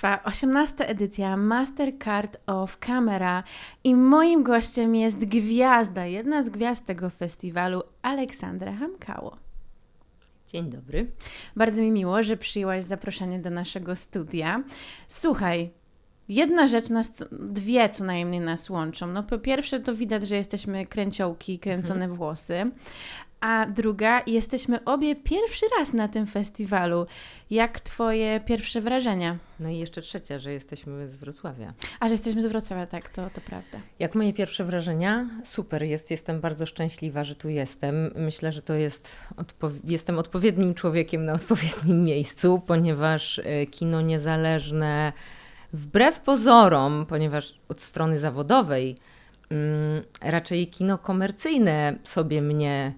trwa 18. edycja Mastercard of Camera i moim gościem jest gwiazda, jedna z gwiazd tego festiwalu, Aleksandra Hamkało. Dzień dobry. Bardzo mi miło, że przyjęłaś zaproszenie do naszego studia. Słuchaj, jedna rzecz nas, dwie co najmniej nas łączą. No po pierwsze to widać, że jesteśmy kręciołki, kręcone włosy, a druga, jesteśmy obie pierwszy raz na tym festiwalu. Jak twoje pierwsze wrażenia? No i jeszcze trzecia, że jesteśmy z Wrocławia. A, że jesteśmy z Wrocławia, tak, to, to prawda. Jak moje pierwsze wrażenia? Super jest, jestem bardzo szczęśliwa, że tu jestem. Myślę, że to jest, odpo jestem odpowiednim człowiekiem na odpowiednim miejscu, ponieważ e, kino niezależne, wbrew pozorom, ponieważ od strony zawodowej, mm, raczej kino komercyjne sobie mnie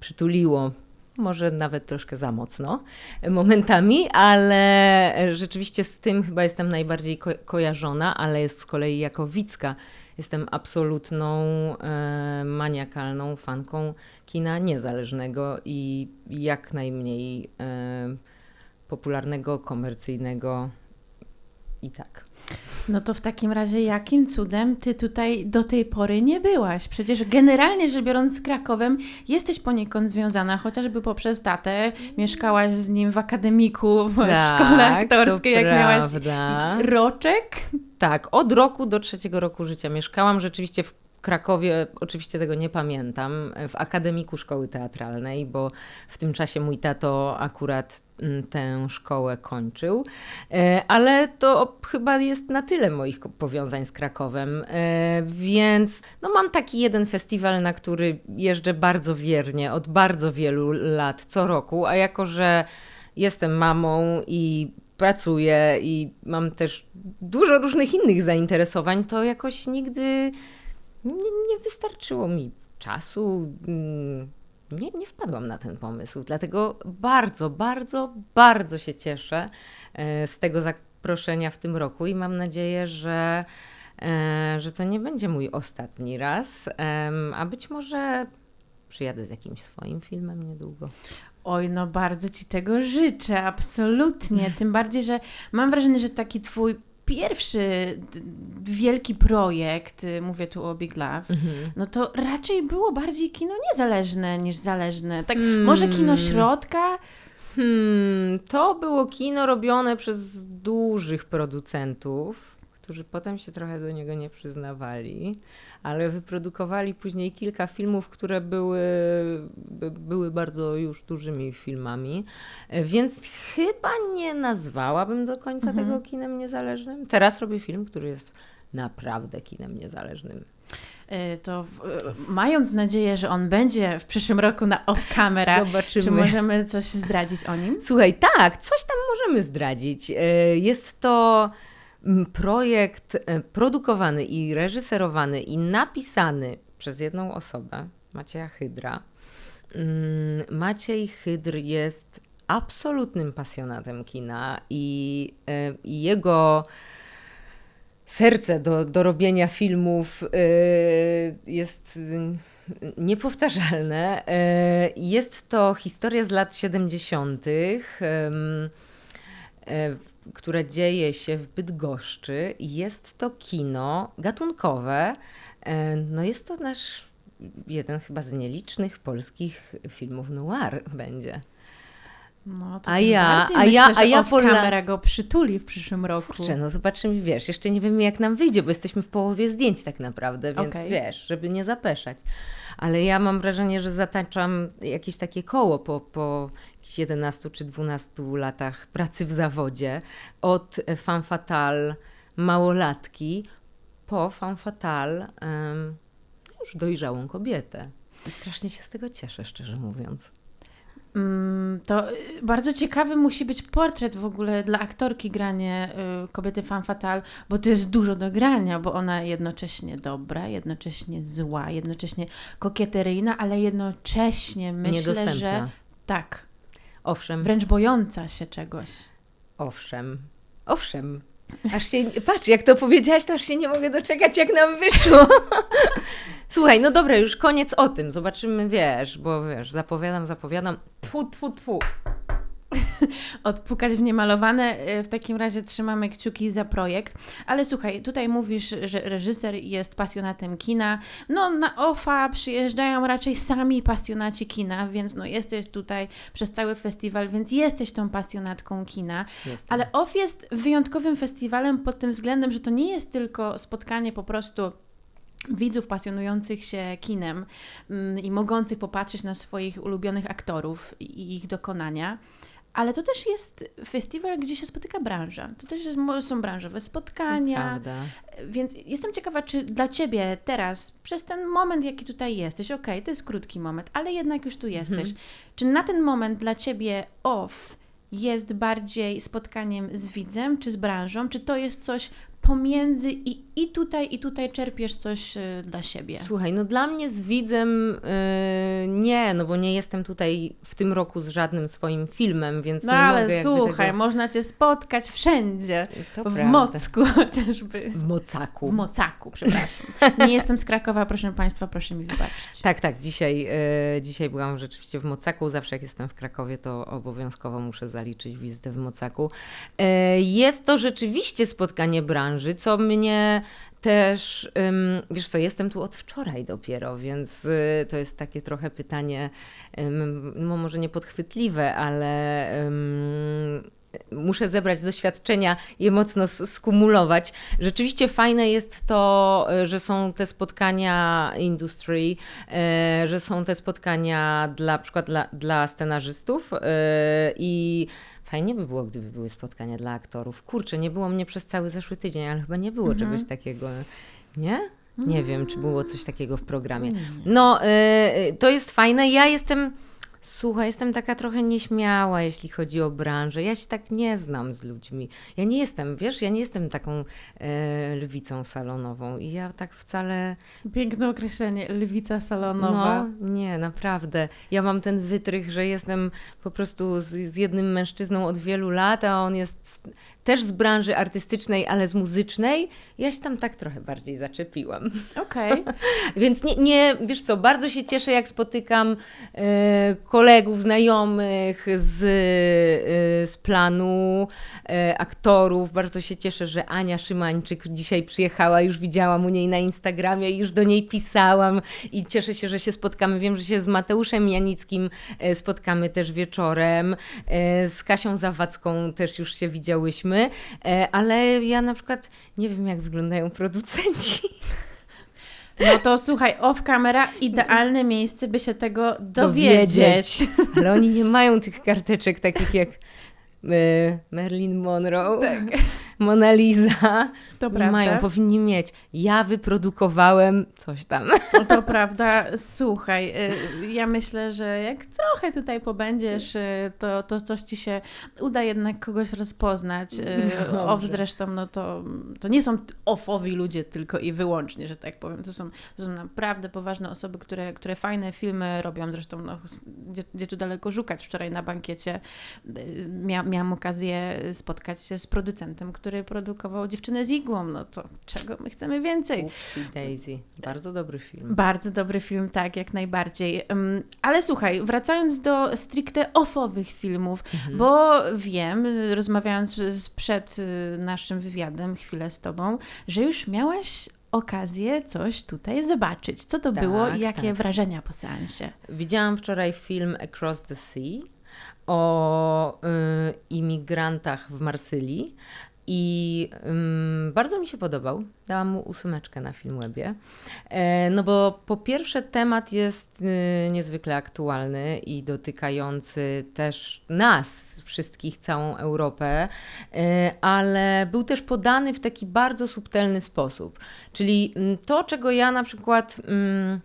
przytuliło. Może nawet troszkę za mocno momentami, ale rzeczywiście z tym chyba jestem najbardziej ko kojarzona, ale z kolei jako widzka jestem absolutną e, maniakalną fanką kina niezależnego i jak najmniej e, popularnego, komercyjnego i tak. No to w takim razie jakim cudem ty tutaj do tej pory nie byłaś? Przecież generalnie rzecz biorąc z Krakowem jesteś poniekąd związana, chociażby poprzez tatę. Mieszkałaś z nim w akademiku, w Tak, szkole aktorskiej, jak miałaś prawda. roczek. Tak, od roku do trzeciego roku życia mieszkałam. Rzeczywiście w Krakowie, oczywiście tego nie pamiętam, w Akademiku Szkoły Teatralnej, bo w tym czasie mój tato akurat mm, tę szkołę kończył. E, Ale to chyba jest na tyle moich powiązań z Krakowem. E, Więc no mam taki jeden festiwal, na który jeżdżę bardzo wiernie od bardzo wielu lat, co roku, a jako, że jestem mamą i pracuję i mam też dużo różnych innych zainteresowań, to jakoś nigdy nie, nie wystarczyło mi czasu. mm, Nie, nie wpadłam na ten pomysł. Dlatego bardzo, bardzo, bardzo się cieszę e, z tego zaproszenia w tym roku i mam nadzieję, że, e, że to nie będzie mój ostatni raz, a być może przyjadę z jakimś swoim filmem niedługo. Oj, no bardzo ci tego życzę, absolutnie. Tym bardziej, że mam wrażenie, że taki twój pierwszy wielki projekt, y, mówię tu o Big Love, no to raczej było bardziej kino niezależne niż zależne. Tak, może kino Mm. środka, Hmm, to było kino robione przez dużych producentów, którzy potem się trochę do niego nie przyznawali, ale wyprodukowali później kilka filmów, które były, by- były bardzo już dużymi filmami, E, więc chyba nie nazwałabym do końca tego kinem niezależnym. Teraz robię film, który jest naprawdę kinem niezależnym. y, to y, mając nadzieję, że on będzie w przyszłym roku na off-camera, Zobaczymy. czy możemy coś zdradzić o nim? Słuchaj, tak, coś tam możemy zdradzić. E, Jest to projekt e, produkowany i reżyserowany i napisany przez jedną osobę, Macieja Hydra. Mm, Maciej Hydr jest absolutnym pasjonatem kina i, e, i jego serce do, do robienia filmów y, jest niepowtarzalne. Jest to historia z lat 70., ym, e, która dzieje się w Bydgoszczy jest to kino gatunkowe. E, No jest to nasz jeden chyba z nielicznych polskich filmów noir będzie. No, to A ja- a myślę, ja- a że ja off-camera go przytuli w przyszłym roku. Kurczę, no zobaczymy, wiesz, jeszcze nie wiemy jak nam wyjdzie, bo jesteśmy w połowie zdjęć tak naprawdę, więc Okej. wiesz, żeby nie zapeszać. Ale ja mam wrażenie, że zataczam jakieś takie koło po, po jakichś 11 czy 12 latach pracy w zawodzie. Od femme fatale małolatki po femme fatale em, już dojrzałą kobietę. I strasznie się z tego cieszę, szczerze mówiąc. Mm, To y, bardzo ciekawy musi być portret w ogóle dla aktorki granie y, kobiety femme fatale, bo to jest dużo do grania, bo ona jednocześnie dobra, jednocześnie zła, jednocześnie kokieteryjna, ale jednocześnie myślę, że tak, Owszem, wręcz bojąca się czegoś. Owszem, owszem. Aż się, patrz, jak to powiedziałaś, to aż się nie mogę doczekać, jak nam wyszło. Słuchaj, no dobra, już koniec o tym. Zobaczymy, wiesz, bo wiesz, zapowiadam, zapowiadam. Tfu, tfu, tfu. odpukać w niemalowane. E, w takim razie trzymamy kciuki za projekt. Ale słuchaj, tutaj mówisz, że reżyser jest pasjonatem kina. No na OFA przyjeżdżają raczej sami pasjonaci kina, więc no jesteś tutaj przez cały festiwal, więc jesteś tą pasjonatką kina. Jestem. Ale OFF jest wyjątkowym festiwalem pod tym względem, że to nie jest tylko spotkanie po prostu widzów pasjonujących się kinem mm, i mogących popatrzeć na swoich ulubionych aktorów i ich dokonania. Ale to też jest festiwal, gdzie się spotyka branża. To też jest, są branżowe spotkania. Prawda. Więc jestem ciekawa, czy dla Ciebie teraz, przez ten moment, jaki tutaj jesteś, okej, to jest krótki moment, ale jednak już tu jesteś, Mhm. czy na ten moment dla Ciebie off jest bardziej spotkaniem z widzem, czy z branżą, czy to jest coś pomiędzy i, i tutaj, i tutaj czerpiesz coś y, dla siebie? Słuchaj, no dla mnie z widzem yy, nie, no bo nie jestem tutaj w tym roku z żadnym swoim filmem, więc No nie ale mogę słuchaj, tego... można Cię spotkać wszędzie. To w prawda. Mocku chociażby. W Mocaku. W Mocaku, przepraszam. Nie jestem z Krakowa, proszę Państwa, proszę mi wybaczyć. Tak, tak. Dzisiaj, e, dzisiaj byłam rzeczywiście w Mocaku. Zawsze jak jestem w Krakowie, to obowiązkowo muszę zaliczyć wizytę w Mocaku. E, jest to rzeczywiście spotkanie branży, co mnie też, wiesz co, jestem tu od wczoraj dopiero, więc y, to jest takie trochę pytanie, no może nie podchwytliwe, ale muszę zebrać doświadczenia je mocno skumulować. Rzeczywiście fajne jest to, y, że są te spotkania industry, y, że są te spotkania dla, na przykład dla, dla scenarzystów i Fajnie by było, gdyby były spotkania dla aktorów. Kurczę, nie było mnie przez cały zeszły tydzień, ale chyba nie było Mhm. czegoś takiego. Nie? Nie wiem, czy było coś takiego w programie. No, y, y, to jest fajne. Ja jestem, słuchaj, jestem taka trochę nieśmiała, jeśli chodzi o branżę. Ja się tak nie znam z ludźmi. Ja nie jestem, wiesz, ja nie jestem taką e, lwicą salonową i ja tak wcale... Piękne określenie, lwica salonowa. No, nie, naprawdę. Ja mam ten wytrych, że jestem po prostu z, z jednym mężczyzną od wielu lat, a on jest też z branży artystycznej, ale z muzycznej. Ja się tam tak trochę bardziej zaczepiłam. Okej. Więc nie, nie, wiesz co, bardzo się cieszę, jak spotykam e, kolegów, znajomych z, e, z planu, e, aktorów. Bardzo się cieszę, że Ania Szymańczyk dzisiaj przyjechała, już widziałam u niej na Instagramie, już do niej pisałam i cieszę się, że się spotkamy. Wiem, że się z Mateuszem Janickim e, spotkamy też wieczorem, e, z Kasią Zawadzką też już się widziałyśmy, e, ale ja na przykład nie wiem, jak wyglądają producenci. No to słuchaj, off camera, idealne miejsce, by się tego dowiedzieć. Ale oni nie mają tych karteczek takich jak e, Marilyn Monroe, Mona Lisa. To nie prawda. mają, powinni mieć. Ja wyprodukowałem coś tam. No to prawda. Słuchaj, y, ja myślę, że jak trochę tutaj pobędziesz, y, to, to coś ci się uda jednak kogoś rozpoznać. Y, Dobrze. Off zresztą, no to, to nie są offowi ludzie tylko i wyłącznie, że tak powiem. To są, to są naprawdę poważne osoby, które, które fajne filmy robią. Zresztą, no, gdzie, gdzie tu daleko szukać? Wczoraj na bankiecie mia, miałam okazję spotkać się z producentem, który produkował Dziewczynę z igłą. No to czego my chcemy więcej? Upsi Daisy. Bardzo dobry film. Bardzo dobry film, tak, jak najbardziej. Ale słuchaj, wracając do stricte offowych filmów, Mhm. bo wiem, rozmawiając z- przed y, naszym wywiadem chwilę z Tobą, że już miałaś okazję coś tutaj zobaczyć. Co to Tak, było i jakie tak. wrażenia po seansie? Widziałam wczoraj film Across the Sea o y, imigrantach w Marsylii. I ym, bardzo mi się podobał. Dałam mu ósemeczkę na Filmwebie. E, no bo po pierwsze temat jest y, niezwykle aktualny i dotykający też nas, wszystkich, całą Europę, e, ale był też podany w taki bardzo subtelny sposób. Czyli mm, to, czego ja na przykład... mm,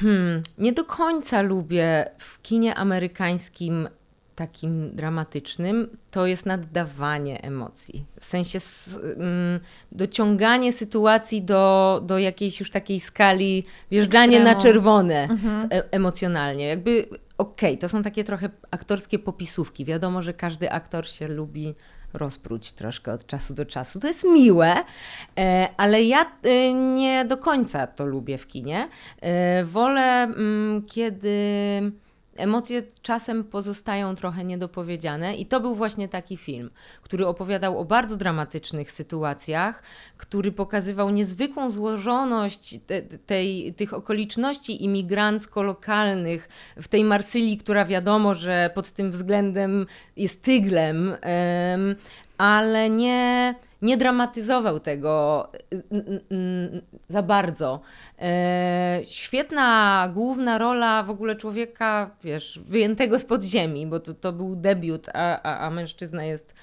Hmm, nie do końca lubię w kinie amerykańskim takim dramatycznym, to jest naddawanie emocji. W sensie mm, dociąganie sytuacji do, do jakiejś już takiej skali, wjeżdżanie na Ekstremu. czerwone e- emocjonalnie. Jakby okej, to są takie trochę aktorskie popisówki. Wiadomo, że każdy aktor się lubi rozpróć troszkę od czasu do czasu. To jest miłe, e, ale ja e, nie do końca to lubię w kinie. Wolę, mm, kiedy emocje czasem pozostają trochę niedopowiedziane i to był właśnie taki film, który opowiadał o bardzo dramatycznych sytuacjach, który pokazywał niezwykłą złożoność te, tej, tych okoliczności imigrancko-lokalnych w tej Marsylii, która wiadomo, że pod tym względem jest tyglem, em, ale nie, nie dramatyzował tego y, y, y, za bardzo. E, świetna główna rola w ogóle człowieka, wiesz, wyjętego z podziemi, bo to, to był debiut, a, a, a mężczyzna jest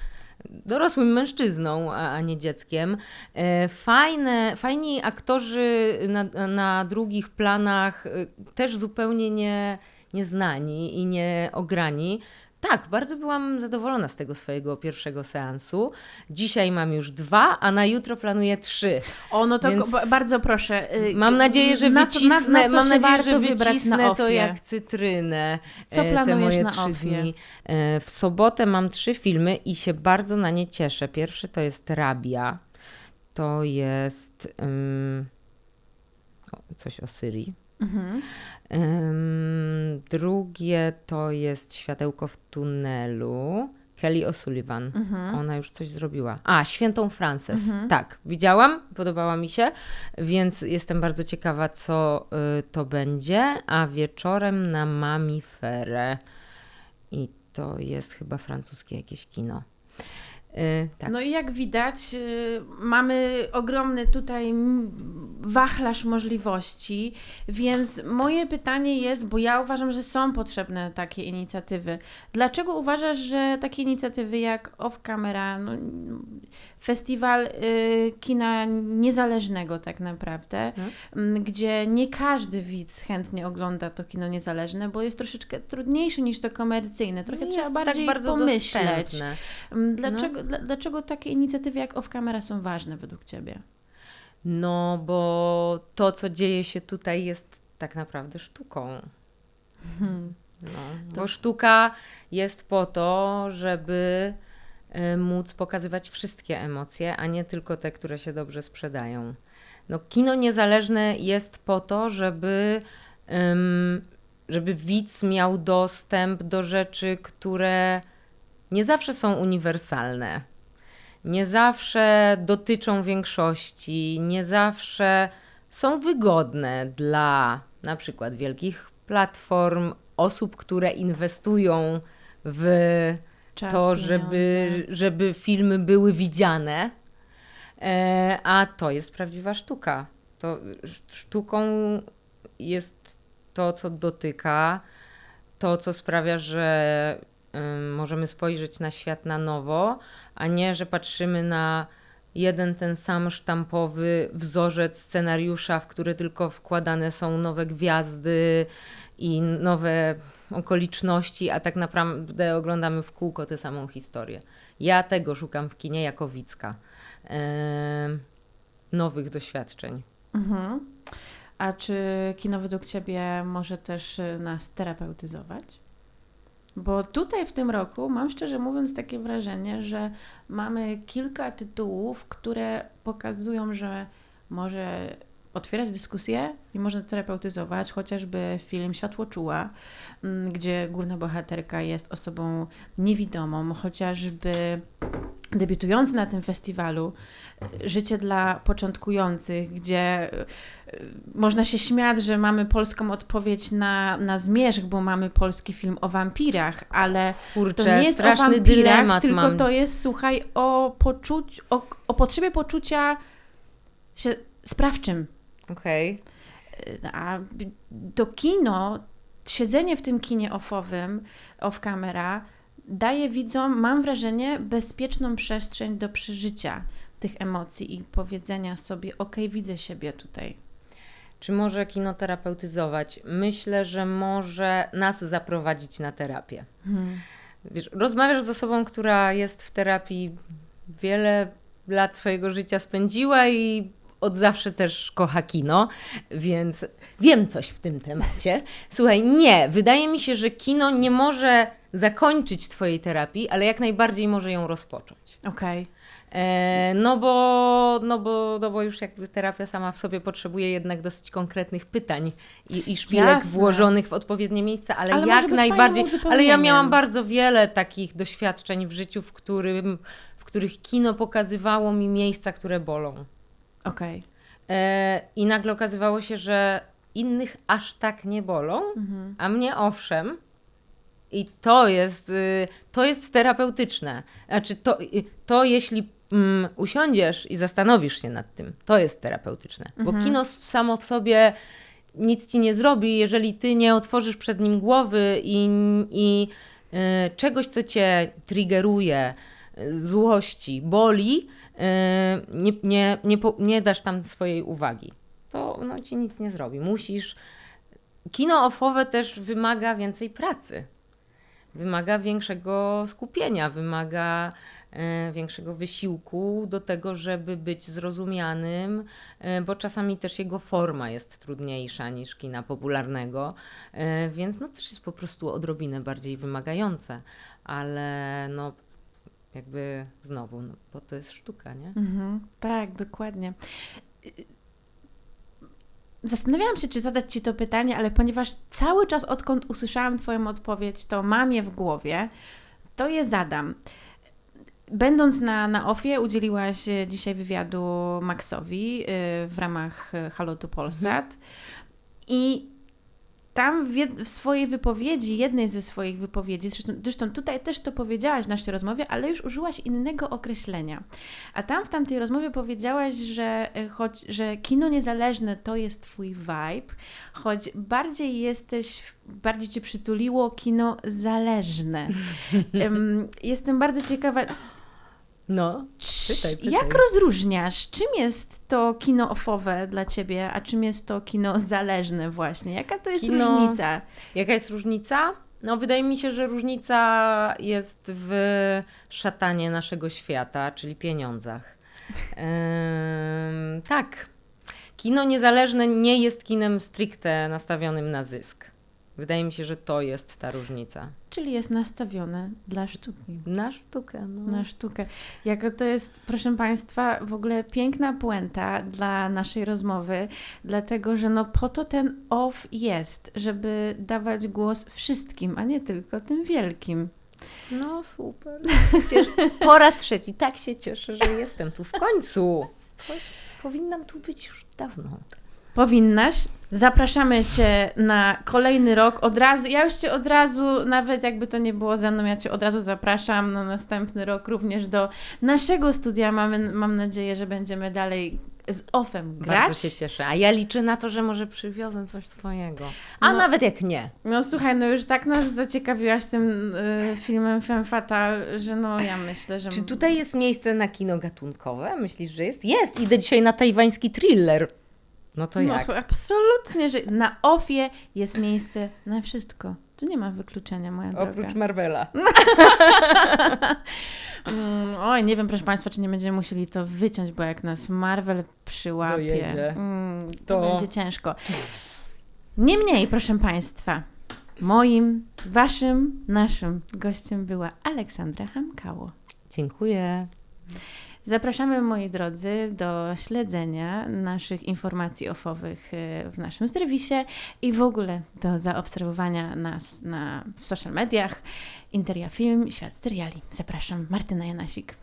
dorosłym mężczyzną, a, nie dzieckiem. E, fajne, fajni aktorzy na, na drugich planach, też zupełnie nie, nieznani i nieograni. Tak, bardzo byłam zadowolona z tego swojego pierwszego seansu. Dzisiaj mam już dwa, a na jutro planuję trzy. O, no to Więc bardzo proszę. y, Mam nadzieję, że na co- wycisnę, na, na co mam nadzieję, że wycisnę na to jak cytrynę. Co e, te planujesz moje na trzy dni. E, W sobotę mam trzy filmy i się bardzo na nie cieszę. Pierwszy to jest Rabia. To jest um, coś o Syrii. Mhm. Em, drugie to jest Światełko w tunelu. Kelly O'Sullivan. Mhm. Ona już coś zrobiła. A, Świętą Frances. Tak, widziałam, podobała mi się, więc jestem bardzo ciekawa, co y, to będzie. A wieczorem na Mamiferę. I to jest chyba francuskie jakieś kino. Y, tak. No i jak widać, y, mamy ogromny tutaj wachlarz możliwości, więc moje pytanie jest, bo ja uważam, że są potrzebne takie inicjatywy. Dlaczego uważasz, że takie inicjatywy jak Off Camera, no, festiwal y, kina niezależnego tak naprawdę, m, gdzie nie każdy widz chętnie ogląda to kino niezależne, bo jest troszeczkę trudniejsze niż to komercyjne, trochę trzeba jest bardziej tak bardzo pomyśleć. dostępne. Dlaczego, dla, dlaczego takie inicjatywy jak Off Camera są ważne według Ciebie? No, bo to, co dzieje się tutaj, jest tak naprawdę sztuką. No, Bo sztuka jest po to, żeby y, móc pokazywać wszystkie emocje, a nie tylko te, które się dobrze sprzedają. No, kino niezależne jest po to, żeby, żeby widz miał dostęp do rzeczy, które nie zawsze są uniwersalne. Nie zawsze dotyczą większości, nie zawsze są wygodne dla na przykład wielkich platform, osób, które inwestują w Czas, to, żeby, pieniądze. żeby filmy były widziane. E, a to jest prawdziwa sztuka. To sz- sztuką jest to, co dotyka, to, co sprawia, że możemy spojrzeć na świat na nowo, a nie, że patrzymy na jeden ten sam sztampowy wzorzec scenariusza, w który tylko wkładane są nowe gwiazdy i nowe okoliczności, a tak naprawdę oglądamy w kółko tę samą historię. Ja tego szukam w kinie jako widzka. Em, nowych doświadczeń. Mhm. A czy kino według Ciebie może też y, nas terapeutyzować? Bo tutaj w tym roku mam szczerze mówiąc takie wrażenie, że mamy kilka tytułów, które pokazują, że może otwierać dyskusję i można terapeutyzować, chociażby film Światłoczuła, mm, gdzie główna bohaterka jest osobą niewidomą, chociażby debiutujący na tym festiwalu Życie dla początkujących, gdzie y, można się śmiać, że mamy polską odpowiedź na, na zmierzch, bo mamy polski film o wampirach, ale Kurczę, to nie jest o wampirach, tylko mam. to jest, słuchaj, o, poczuć, o, o potrzebie poczucia się sprawczym. Okej. A to kino, siedzenie w tym kinie offowym, off camera, daje widzom, mam wrażenie, bezpieczną przestrzeń do przeżycia tych emocji i powiedzenia sobie, ok, widzę siebie tutaj. Czy może kino terapeutyzować? Myślę, że może nas zaprowadzić na terapię. Wiesz, rozmawiasz z osobą, która jest w terapii, wiele lat swojego życia spędziła i od zawsze też kocha kino, więc wiem coś w tym temacie. Słuchaj, nie, wydaje mi się, że kino nie może zakończyć Twojej terapii, ale jak najbardziej może ją rozpocząć. Okej. E, no, bo, no, bo, no bo już jakby terapia sama w sobie potrzebuje jednak dosyć konkretnych pytań i, i szpilek Jasne. włożonych w odpowiednie miejsca, ale, Ale jak najbardziej. Ale ja miałam bardzo wiele takich doświadczeń w życiu, w, którym, w których kino pokazywało mi miejsca, które bolą. Okej. E, I nagle okazywało się, że innych aż tak nie bolą, Mhm. a mnie owszem. I to jest, y, to jest terapeutyczne. Znaczy, to, y, to jeśli mm, usiądziesz i zastanowisz się nad tym, to jest terapeutyczne. Bo kino samo w sobie nic ci nie zrobi, jeżeli ty nie otworzysz przed nim głowy i, i y, czegoś, co cię triggeruje, złości, boli, nie, nie, nie, po, nie dasz tam swojej uwagi. To no, ci nic nie zrobi. Musisz. Kino ofowe też wymaga więcej pracy. Wymaga większego skupienia, wymaga e, większego wysiłku do tego, żeby być zrozumianym, e, bo czasami też jego forma jest trudniejsza niż kina popularnego, e, więc no też jest po prostu odrobinę bardziej wymagające, ale no jakby znowu, no, bo to jest sztuka, nie? Mhm. Tak, dokładnie. Zastanawiałam się, czy zadać Ci to pytanie, ale ponieważ cały czas odkąd usłyszałam Twoją odpowiedź, to mam je w głowie, to je zadam. Będąc na, na OFie, udzieliłaś e, dzisiaj wywiadu Maxowi y, w ramach e, Halotu Polsat i tam w, jed- w swojej wypowiedzi, jednej ze swoich wypowiedzi, zresztą, zresztą tutaj też to powiedziałaś w naszej rozmowie, ale już użyłaś innego określenia. A tam w tamtej rozmowie powiedziałaś, że e, choć, że kino niezależne to jest twój vibe, choć bardziej jesteś, bardziej cię przytuliło kino zależne. Em, Jestem bardzo ciekawa, No, Cz- Pytaj, pytaj. Jak rozróżniasz, czym jest to kino ofowe dla ciebie, a czym jest to kino zależne właśnie? Jaka to jest Kino- różnica? Jaka jest różnica? No, wydaje mi się, że różnica jest w szatanie naszego świata, czyli pieniądzach. Em, tak. Kino niezależne nie jest kinem stricte nastawionym na zysk. Wydaje mi się, że to jest ta różnica. Czyli jest nastawione dla sztuki. Na sztukę. No. Na sztukę. Jaka to jest, proszę Państwa, w ogóle piękna puenta dla naszej rozmowy, dlatego że no po to ten off jest, żeby dawać głos wszystkim, a nie tylko tym wielkim. no super. Cieszę. Po raz trzeci tak się cieszę, że jestem tu w końcu. Powinnam tu być już dawno. Powinnaś. Zapraszamy Cię na kolejny rok. Od razu, ja już Cię od razu, nawet jakby to nie było ze mną, ja Cię od razu zapraszam na następny rok również do naszego studia. Mamy, mam nadzieję, że będziemy dalej z OFem grać. Bardzo się cieszę. A ja liczę na to, że może przywiozę coś swojego. A No. nawet jak nie. No słuchaj, no już tak nas zaciekawiłaś tym y, filmem Femme Fatale, że no ja myślę, że... Czy tutaj jest miejsce na kino gatunkowe? Myślisz, że jest? Jest! Idę dzisiaj na tajwański thriller. No to No jak? to absolutnie, że na OFie jest miejsce na wszystko. Tu nie ma wykluczenia, moja droga. Oprócz Marvela. Mm, oj, nie wiem, proszę Państwa, czy nie będziemy musieli to wyciąć, bo jak nas Marvel przyłapie, Dojedzie. mm, to, To- będzie ciężko. Niemniej, proszę Państwa, moim, Waszym, naszym gościem była Aleksandra Hamkało. Dziękuję. Zapraszamy, moi drodzy, do śledzenia naszych informacji ofowych y, w naszym serwisie i w ogóle do zaobserwowania nas na, social mediach. Interia Film, Świat Seriali. Zapraszam, Martyna Janasik.